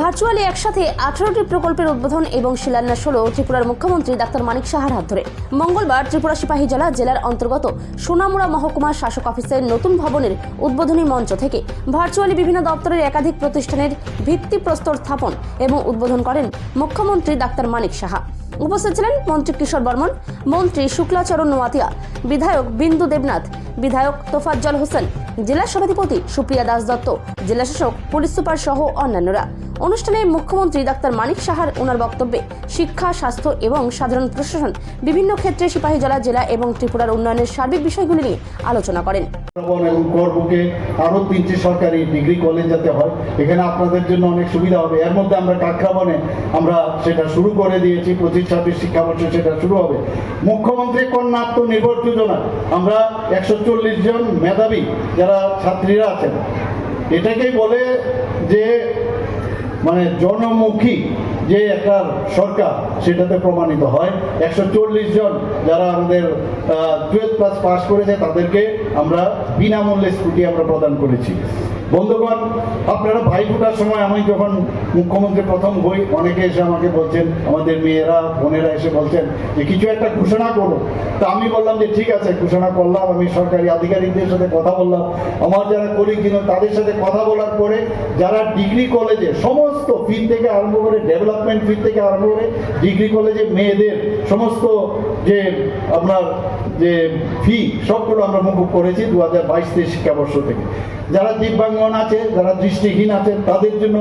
Virtually একসাথে আঠারোটি প্রকল্পের উদ্বোধন এবং শিলান্যাস হল ত্রিপুরার মুখ্যমন্ত্রী ডাক্তার মানিক সাহার হাত ধরে। মঙ্গলবার ত্রিপুরা সিপাহী জেলা জেলার অন্তর্গত সোনামুড়া মহকুমা শাসক অফিসের নতুন ভবনের উদ্বোধনী মঞ্চ থেকে ভার্চুয়ালি বিভিন্ন দপ্তরের একাধিক প্রতিষ্ঠানের ভিত্তিপ্রস্তর স্থাপন এবং উদ্বোধন করেন মুখ্যমন্ত্রী ডাক্তার মানিক সাহা। উপস্থিত ছিলেন মন্ত্রী কিশোর বর্মন, মন্ত্রী শুক্লাচরণ নোয়াতিয়া, বিধায়ক বিন্দু দেবনাথ, বিধায়ক তোফাজ্জল হোসেন জেলা সভাধিপতি সুপ্রিয়া দাস দত্ত, জেলা শাসক পুলিশ সুপার সহ অন্যান্যরা। অনুষ্ঠানে মুখ্যমন্ত্রী ডাক্তার মানিক সাহার ওনার বক্তব্যে শিক্ষা, স্বাস্থ্য এবং সাধারণ প্রশাসন বিভিন্ন ক্ষেত্রে সিপাহীজলা জেলা এবং ত্রিপুরার উন্নয়নের সার্বিক বিষয়গুলি নিয়ে আলোচনা করেন। এবং করবুকে আরও তিনটি সরকারি ডিগ্রি কলেজ যাতে হয়, এখানে আপনাদের জন্য অনেক সুবিধা হবে। এর মধ্যে আমরা কাকরাবনে আমরা সেটা শুরু করে দিয়েছি, পঁচিশ ছাব্বিশ শিক্ষাবর্ষে সেটা শুরু হবে। মুখ্যমন্ত্রী কন্যা আত্মনির্ভর যোজনা, আমরা একশো চল্লিশ জন মেধাবী যারা ছাত্রীরা আছেন, এটাকেই বলে যে মানে জনমুখী যে একটা সরকার, সেটাতে প্রমাণিত হয়। একশো চল্লিশ জন যারা আমাদের টুয়েলভ ক্লাস পাস করেছে, তাদেরকে আমরা বিনামূল্যে স্কুটি আমরা প্রদান করেছি। বন্ধুগণ, আপনারা ভাই ফোটার সময় আমি যখন মুখ্যমন্ত্রী প্রথম হই, অনেকে এসে আমাকে বলছেন, আমাদের মেয়েরা, বোনেরা এসে বলছেন যে, কিছু একটা ঘোষণা করো। তা আমি বললাম যে, ঠিক আছে, ঘোষণা করলাম, আমি সরকারি আধিকারিকদের সাথে কথা বললাম। আমার যারা করি কিনা তাদের সাথে কথা বলার পরে, যারা ডিগ্রি কলেজে, সমস্ত ফি থেকে আরম্ভ করে ডেভেলপমেন্ট ফিল্ড থেকে আরম্ভ করে ডিগ্রি কলেজে মেয়েদের সমস্ত যে আপনার যে ফি সবগুলো আমরা মুকুব করেছি দু হাজার বাইশ তেইশ শিক্ষাবর্ষ থেকে। যারা দিব্যাঙ্গন আছে, যারা দৃষ্টিহীন আছে, তাদের জন্য